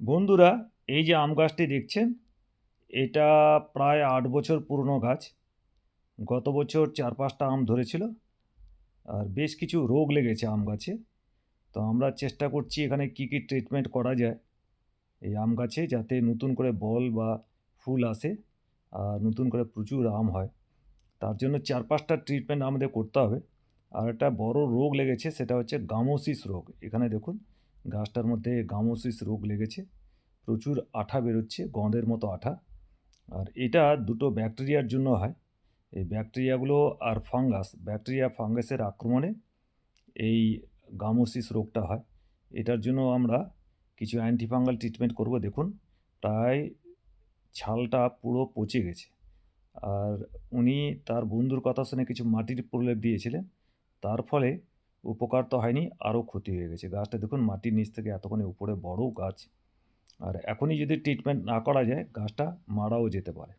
বন্ধুরা, এই যে আম গাছটি দেখছেন, এটা প্রায় আট বছর পুরনো গাছ। গত বছর চার পাঁচটা আম ধরেছিল, আর বেশ কিছু রোগ লেগেছে আম গাছে। তো আমরা চেষ্টা করছি এখানে কি কি ট্রিটমেন্ট করা যায়। এই আম গাছে যাতে নতুন করে বল বা ফুল আসে, আর নতুন করে প্রচুর আম হয়। তার জন্য চার পাঁচটা ট্রিটমেন্ট আমাদের করতে হবে। আর একটা বড় রোগ লেগেছে, সেটা হচ্ছে গামোসিস রোগ। এখানে দেখুন গাছটার মধ্যে গামোসিস রোগ লেগেছে, প্রচুর আঠা বেরোচ্ছে, গঁদের মতো আঠা। আর এটা দুটো ব্যাকটেরিয়ার জন্য হয়। এই ব্যাকটেরিয়াগুলো আর ফাঙ্গাস, ব্যাকটেরিয়া ফাঙ্গাসের আক্রমণে এই গামোসিস রোগটা হয়। এটার জন্য আমরা কিছু অ্যান্টিফাঙ্গাল ট্রিটমেন্ট করব। দেখুন, প্রায় ছালটা পুরো পচে গেছে। আর উনি তার বন্ধুর কথা শুনে কিছু মাটির প্রলেপ দিয়েছিলেন। তার ফলে উপকার তো হয়নি, আরও ক্ষতি হয়ে গেছে। গাছটা দেখুন, মাটির নিচ থেকে এতখানি উপরে বড় গাছ। আর এখনই যদি ট্রিটমেন্ট না করা যায়, গাছটা মারাও যেতে পারে।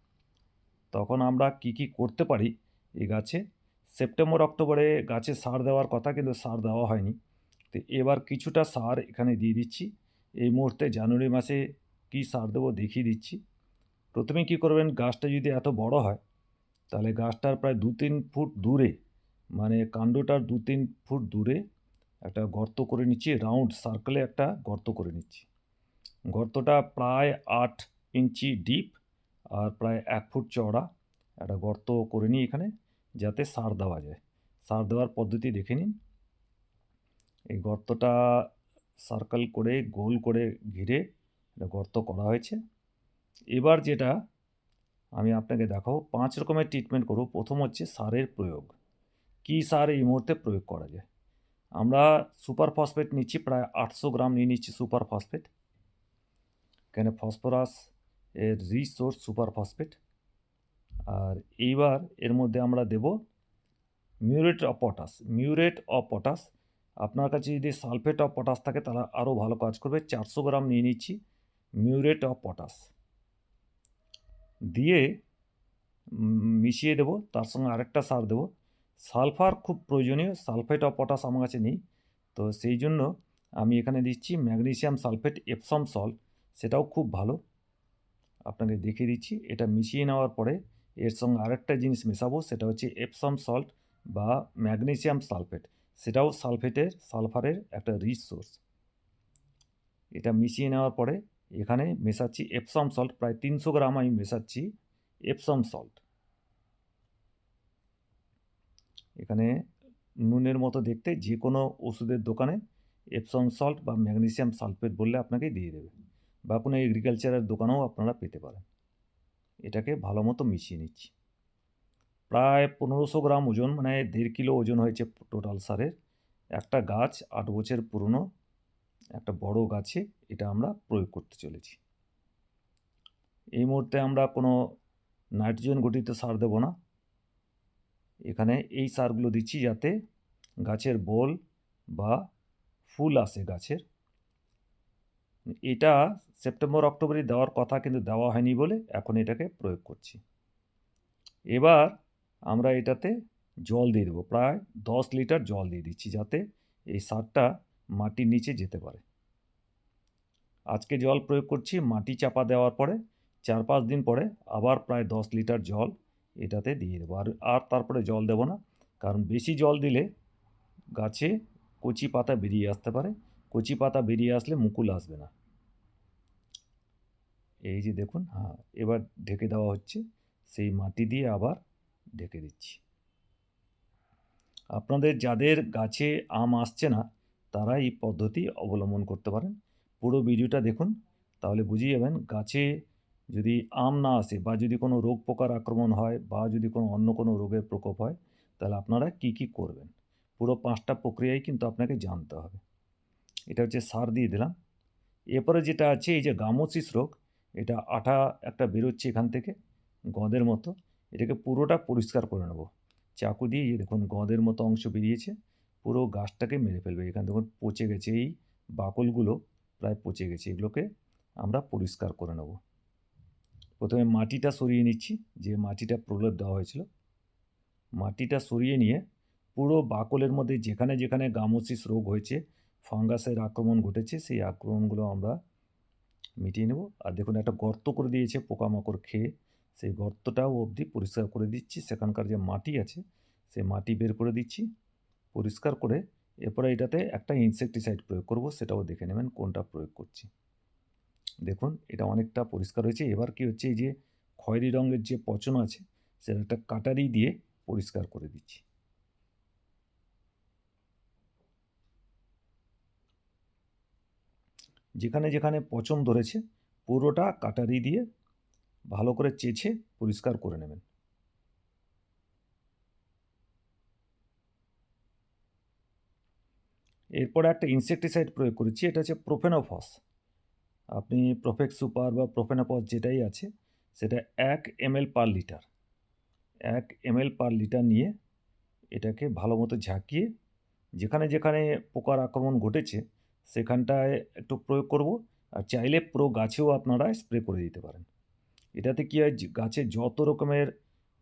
তখন আমরা কি কি করতে পারি এই গাছে? সেপ্টেম্বর, অক্টোবরে গাছে সার দেওয়ার কথা, কিন্তু সার দেওয়া হয়নি। তো এবার কিছুটা সার এখানে দিয়ে দিচ্ছি। এই মুহূর্তে জানুয়ারি মাসে কি সার দেবো দেখিয়ে দিচ্ছি। প্রথমে কি করবেন, গাছটা যদি এত বড় হয়, তাহলে গাছটার প্রায় দু তিন ফুট দূরে মানে কাণ্ডটার দু তিন ফুট দূরে একটা গর্ত করে নিচ্ছি রাউন্ড সার্কেলে একটা গর্ত করে নিচ্ছি। গর্তটা প্রায় আট ইঞ্চি ডিপ আর প্রায় এক ফুট চওড়া। একটা গর্ত করে নিই এখানে যাতে সার দেওয়া যায়। সার দেওয়ার পদ্ধতি দেখে নিন। এই গর্তটা সার্কেল করে, গোল করে ঘিরে একটা গর্ত করা হয়েছে। এবার যেটা আমি আপনাকে দেখাবো, পাঁচ রকমের ট্রিটমেন্ট করব। প্রথম হচ্ছে সারের প্রয়োগ। কী সার এই মুহূর্তে প্রয়োগ করা যায়? আমরা সুপার ফসফেট নিচ্ছি, প্রায় আটশো গ্রাম নিয়ে নিচ্ছি সুপার ফসফেট। এখানে ফসফরাস এর রিচ সোর্স সুপার ফসফেট। আর এইবার এর মধ্যে আমরা দেব muriate of potash muriate of potash আপনার কাছে যদি সালফেট অফ পটাশ থাকে, তাহলে আরও ভালো কাজ করবে। চারশো গ্রাম নিয়ে নিচ্ছি মিউরেট অফ পটাশ দিয়ে মিশিয়ে দেবো, তার সঙ্গে আরেকটা সার দেবো। সালফার খুব প্রয়োজনীয়, সালফেট অফ পটাশ আমার কাছে নেই। তো সেই জন্য আমি এখানে দিচ্ছি ম্যাগনেসিয়াম সালফেট এপসম সল্ট, সেটাও খুব ভালো। আপনাকে দেখিয়ে দিচ্ছি, এটা মিশিয়ে নেওয়ার পরে এর সঙ্গে আরেকটা জিনিস মেশাবো, সেটা হচ্ছে এপসম সল্ট বা ম্যাগনেসিয়াম সালফেট, সেটাও সালফেটের, সালফারের একটা রিচ সোর্স এটা মিশিয়ে নেওয়ার পরে এখানে মেশাচ্ছি এপসম সল্ট, প্রায় তিনশো গ্রাম আমি মেশাচ্ছি এপসম সল্ট। এখানে নুনের মতো দেখতে যে কোনো ওষুধের দোকানে এপসম সল্ট বা ম্যাগনেসিয়াম সালফেট বললে আপনাকে দিয়ে দেবে বা কোনো এগ্রিকালচারের দোকানেও আপনারা পেতে পারেন। এটাকে ভালো মতো মিশিয়ে নিচ্ছি। প্রায় পনেরোশো গ্রাম ওজন মানে দেড় কিলো ওজন হয়েছে টোটাল সারের। একটা গাছ আট বছর পুরনো, একটা বড় গাছে এটা আমরা প্রয়োগ করতে চলেছি। এই মুহূর্তে আমরা কোনো নাইট্রোজেন গঠিত সার দেব না। এখানে এই সারগুলো দিচ্ছি যাতে গাছের বোল বা ফুল আসে গাছের। এটা সেপ্টেম্বর, অক্টোবরে দেওয়ার কথা কিন্তু দেওয়া হয়নি বলে এখন এটাকে প্রয়োগ করছি। এবার আমরা এটাতে জল দিয়ে দেবো, প্রায় দশ লিটার জল দিয়ে দিচ্ছি যাতে এই সারটা মাটির নিচে যেতে পারে। আজকে জল প্রয়োগ করছি মাটি চাপা দেওয়ার পরে, চার পাঁচ দিন পরে আবার প্রায় দশ লিটার জল এটাতে দিয়ে দেবো। আর আর তারপরে জল দেবো না, কারণ বেশি জল দিলে গাছে কচি পাতা বেরিয়ে আসতে পারে। কচি পাতা বেরিয়ে আসলে মুকুল আসবে না। এই যে দেখুন হ্যাঁ এবার ঢেকে দেওয়া হচ্ছে। সেই মাটি দিয়ে আবার ঢেকে দিচ্ছি। আপনাদের যাদের গাছে আম আসছে না, তারা এই পদ্ধতি অবলম্বন করতে পারেন। পুরো ভিডিওটা দেখুন, তাহলে বুঝিয়ে যাবেন গাছে যদি আম না আসে বা যদি কোনো রোগ পোকার আক্রমণ হয় বা যদি কোনো অন্য কোনো রোগের প্রকোপ হয়, তাহলে আপনারা কি কি করবেন? পুরো পাঁচটা প্রক্রিয়াই কিন্তু আপনাকে জানতে হবে। এটা হচ্ছে সার দিয়ে দিলাম। এরপরে যেটা আছে, এই যে গামোসিস রোগ, এটা আঠা একটা বেরোচ্ছে এখান থেকে গঁদের মতো, এটাকে পুরোটা পরিষ্কার করে নেব। চাকু দিয়ে এই দেখুন, গঁদের মতো অংশ বেরিয়েছে, পুরো গাছটাকে মেরে ফেলবে। এখানে দেখুন, পচে গেছে, এই বাকলগুলো প্রায় পচে গেছে, এগুলোকে আমরা পরিষ্কার করে নেব। প্রথমে মাটিটা সরিয়ে নিচ্ছি, যে মাটিটা প্রলেপ দেওয়া হয়েছিল। মাটিটা সরিয়ে নিয়ে পুরো বাকলের মধ্যে যেখানে যেখানে গামোসিস রোগ হয়েছে, ফাঙ্গাসের আক্রমণ ঘটেছে, সেই আক্রমণগুলো আমরা মিটিয়ে নেব। আর দেখুন, একটা গর্ত করে দিয়েছে পোকামাকড় খেয়ে। সেই গর্তটাও অবধি পরিষ্কার করে দিচ্ছি। সেখানকার যে মাটি আছে, সেই মাটি বের করে দিচ্ছি। পরিষ্কার করে এরপরে এটাতে একটা ইনসেকটিসাইড প্রয়োগ করব, সেটাও দেখে নেবেন কোনটা প্রয়োগ করছি। দেখুন, এটা অনেকটা পরিষ্কার হয়েছে। এবার কি হচ্ছে, এই যে খয়েরি রঙের যে পচন আছে, সেটা একটা কাটারি দিয়ে পরিষ্কার করে দিচ্ছি। যেখানে যেখানে পচন ধরেছে, পুরোটা কাটারি দিয়ে ভালো করে চেছে পরিষ্কার করে নেবেন। এরপরে একটা ইনসেকটিসাইড প্রয়োগ করেছি, এটা হচ্ছে প্রোফেনোফস আপনি প্রোফেক্স সুপার বা প্রোফেনোফস যেটাই আছে, সেটা এক এমএল পার লিটার এক এমএল পার লিটার নিয়ে এটাকে ভালো মতো ঝাঁকিয়ে যেখানে যেখানে পোকার আক্রমণ ঘটেছে, সেখানটায় একটু প্রয়োগ করব আর চাইলে পুরো গাছেও আপনারা স্প্রে করে দিতে পারেন। এটাতে কী হয়, গাছে যত রকমের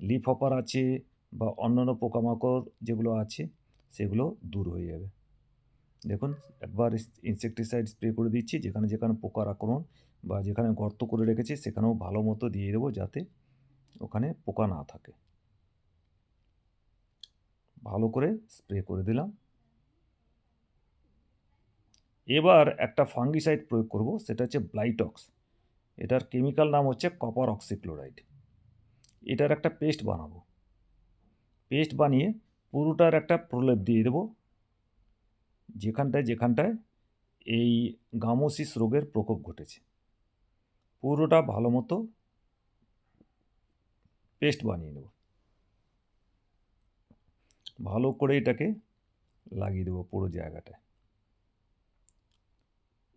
লিফ হপার আছে বা অন্যান্য পোকামাকড় যেগুলো আছে, সেগুলো দূর হয়ে যাবে। দেখুন, একবার ইনসেকটিসাইড স্প্রে করে দিচ্ছি, যেখানে যেখানে পোকার আক্রমণ বা যেখানে গর্ত করে রেখেছি, সেখানেও ভালো মতো দিয়ে দেবো যাতে ওখানে পোকা না থাকে। ভালো করে স্প্রে করে দিলাম। এবার একটা ফাঙ্গিসাইড প্রয়োগ করব, সেটা হচ্ছে ব্লাইটক্স এটার কেমিক্যাল নাম হচ্ছে কপার অক্সিক্লোরাইড এটার একটা পেস্ট বানাবো। পেস্ট বানিয়ে পুরোটার একটা প্রলেপ দিয়ে দেবো। যেখানটায় যেখানটায় এই গামোসিস রোগের প্রকোপ ঘটেছে। পুরোটা ভালো মতো পেস্ট বানিয়ে নেব। ভালো করে এটাকে লাগিয়ে দেবো পুরো জায়গাটায়।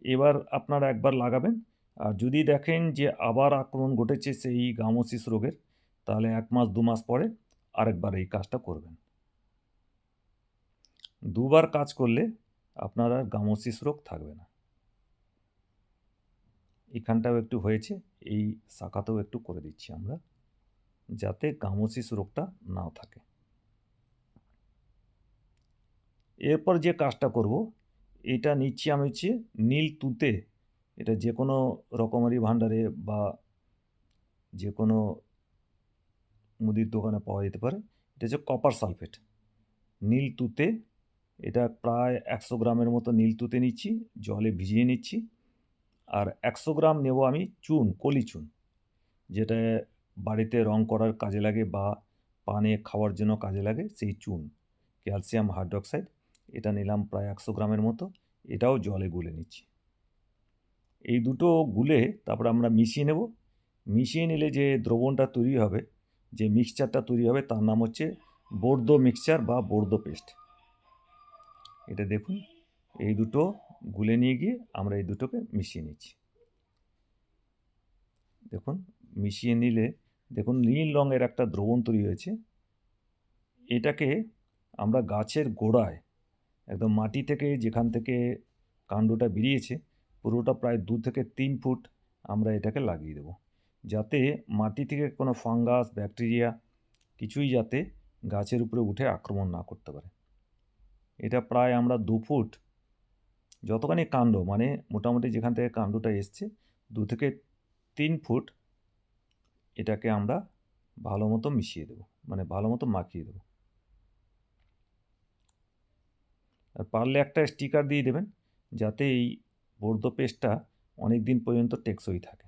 এবার আপনারা একবার লাগাবেন। আর যদি দেখেন যে আবার আক্রমণ ঘটেছে সেই গামোসিস রোগের, তাহলে এক মাস, দু মাস পরে আরেকবার এই কাজটা করবেন। দুবার কাজ করলে আপনার আর গামোসিস রোগ থাকবে না। এখানটাও একটু হয়েছে, এই শাখাতেও একটু করে দিচ্ছি আমরা, যাতে গামোসিস রোগটা নাও থাকে। এরপর যে কাজটা করব, এটা নিচ্ছি আমি হচ্ছে নীল তুতে, এটা যে কোনো রকমারি ভাণ্ডারে বা যে কোনো মুদির দোকানে পাওয়া যেতে পারে, এটা হচ্ছে কপার সালফেট নীল তুতে এটা প্রায় একশো গ্রামের মতো নীল তুতে নিচ্ছি, জলে ভিজিয়ে নিচ্ছি। আর একশো গ্রাম নেব আমি চুন, কলি চুন, যেটা বাড়িতে রং করার কাজে লাগে বা পানে খাওয়ার জন্য কাজে লাগে, সেই চুন, ক্যালসিয়াম হাইড্রক্সাইড। এটা নিলাম প্রায় একশো গ্রামের মতো, এটাও জলে গুলে নিচ্ছি। এই দুটো গুলে তারপর আমরা মিশিয়ে নেব। মিশিয়ে নিলে যে দ্রবণটা তৈরি হবে, যে মিক্সচারটা তৈরি হবে, তার নাম হচ্ছে বর্দো মিক্সচার বা বর্দো পেস্ট এটা দেখুন, এই দুটো গুলে নিয়ে গিয়ে আমরা এই দুটোকে মিশিয়ে নিচ্ছি। দেখুন, মিশিয়ে নিলে, দেখুন, নীল রঙের একটা দ্রবণ তৈরি হয়েছে। এটাকে আমরা গাছের গোড়ায়, একদম মাটি থেকে যেখান থেকে কাণ্ডটা বেরিয়েছে, পুরোটা প্রায় দু থেকে তিন ফুট আমরা এটাকে লাগিয়ে দেবো। যাতে মাটি থেকে কোনো ফাঙ্গাস, ব্যাকটেরিয়া কিছুই যাতে গাছের উপরে উঠে আক্রমণ না করতে পারে। এটা প্রায় আমরা দু ফুট, যতখানি কাণ্ড মানে মোটামুটি যেখান থেকে কাণ্ডটা এসছে, দু থেকে তিন ফুট এটাকে আমরা ভালো মতো মিশিয়ে দেবো মানে ভালো মতো মাখিয়ে দেবো। আর পারলে একটা স্টিকার দিয়ে দেবেন, যাতে এই বর্ধ পেস্টটা অনেক দিন পর্যন্ত টেকসই থাকে।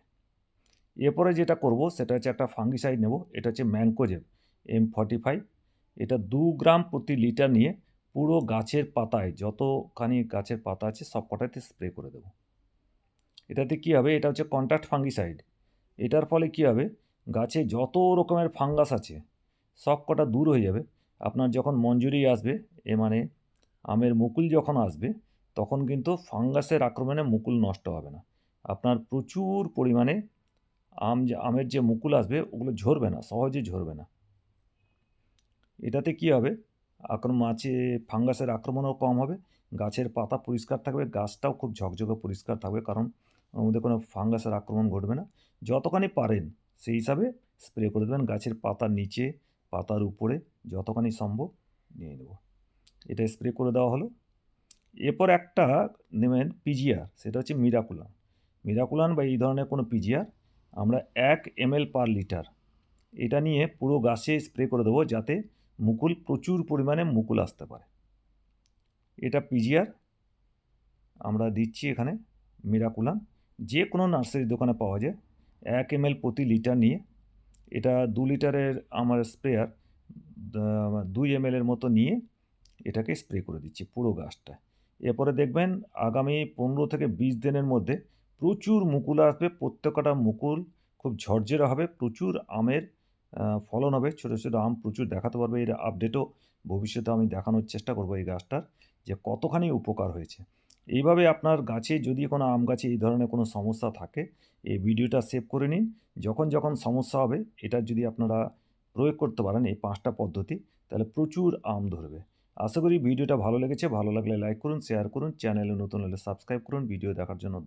এরপরে যেটা করব, সেটা হচ্ছে একটা ফাঙ্গিসাইড নেব, এটা হচ্ছে ম্যাঙ্কোজেব এম ফর্টি ফাইভ। এটা দু গ্রাম প্রতি লিটার নিয়ে পুরো গাছের পাতায় যতখানি গাছের পাতা আছে সব কটাতে স্প্রে করে দেবো। এটাতে কী হবে? এটা হচ্ছে কন্ট্যাক্ট ফাঙ্গিসাইড এটার ফলে কী হবে? গাছে যত রকমের ফাঙ্গাস আছে সব কটা দূর হয়ে যাবে। আপনার যখন মঞ্জুরি আসবে, এ মানে আমের মুকুল যখন আসবে, তখন কিন্তু ফাঙ্গাসের আক্রমণে মুকুল নষ্ট হবে না। আপনার প্রচুর পরিমাণে আম আমের যে মুকুল আসবে, ওগুলো ঝরবে না, সহজে ঝরবে না। এটাতে কী হবে? আক্রমণ মাছে ফাঙ্গাসের আক্রমণও কম হবে। গাছের পাতা পরিষ্কার থাকবে, গাছটাও খুব ঝকঝকে পরিষ্কার থাকবে কারণ ওর মধ্যে কোনো ফাঙ্গাসের আক্রমণ ঘটবে না। যতখানি পারেন সেই হিসাবে স্প্রে করে দেবেন, গাছের পাতার নিচে, পাতার উপরে যতখানি সম্ভব নিয়ে নেব। এটা স্প্রে করে দেওয়া হলো। এরপর একটা নেবেন পিজিআর, সেটা হচ্ছে মিরাকুলান। মিরাকুলান বা এই ধরনের কোনো পিজিআর, আমরা এক এমএল পার লিটার, এটা নিয়ে পুরো গাছে স্প্রে করে দেবো যাতে মুকুল প্রচুর পরিমাণে মুকুল আসতে পারে। এটা পিজিআর আমরা দিচ্ছি এখানে মিরাকুলান যে কোনো নার্সারি দোকানে পাওয়া যায়। এক এমএল প্রতি লিটার নিয়ে। এটা দু লিটারের আমার স্প্রেয়ার দুই এমএল এর মতো নিয়ে এটাকে স্প্রে করে দিচ্ছি পুরো গাছটা এরপরে দেখবেন আগামী পনেরো থেকে বিশ দিনের মধ্যে প্রচুর মুকুল আসবে। প্রত্যেকটা মুকুল খুব ঝরঝরে হবে। প্রচুর আমের ফলন হবে। ছোটো ছোটো আম প্রচুর দেখাতে পারবে। এর আপডেটও ভবিষ্যতে আমি দেখানোর চেষ্টা করব এই গাছটার, যে কতখানি উপকার হয়েছে। এইভাবে আপনার গাছে যদি কোনো আম গাছে এই ধরনের কোনো সমস্যা থাকে, এই ভিডিওটা সেভ করে নিন। যখন যখন সমস্যা হবে, এটা যদি আপনারা প্রয়োগ করতে পারেন এই পাঁচটা পদ্ধতি, তাহলে প্রচুর আম ধরবে। আশা করি ভিডিওটা ভালো লেগেছে। ভালো লাগলে লাইক করুন শেয়ার করুন চ্যানেলে নতুন হলে সাবস্ক্রাইব করুন ভিডিও দেখার জন্য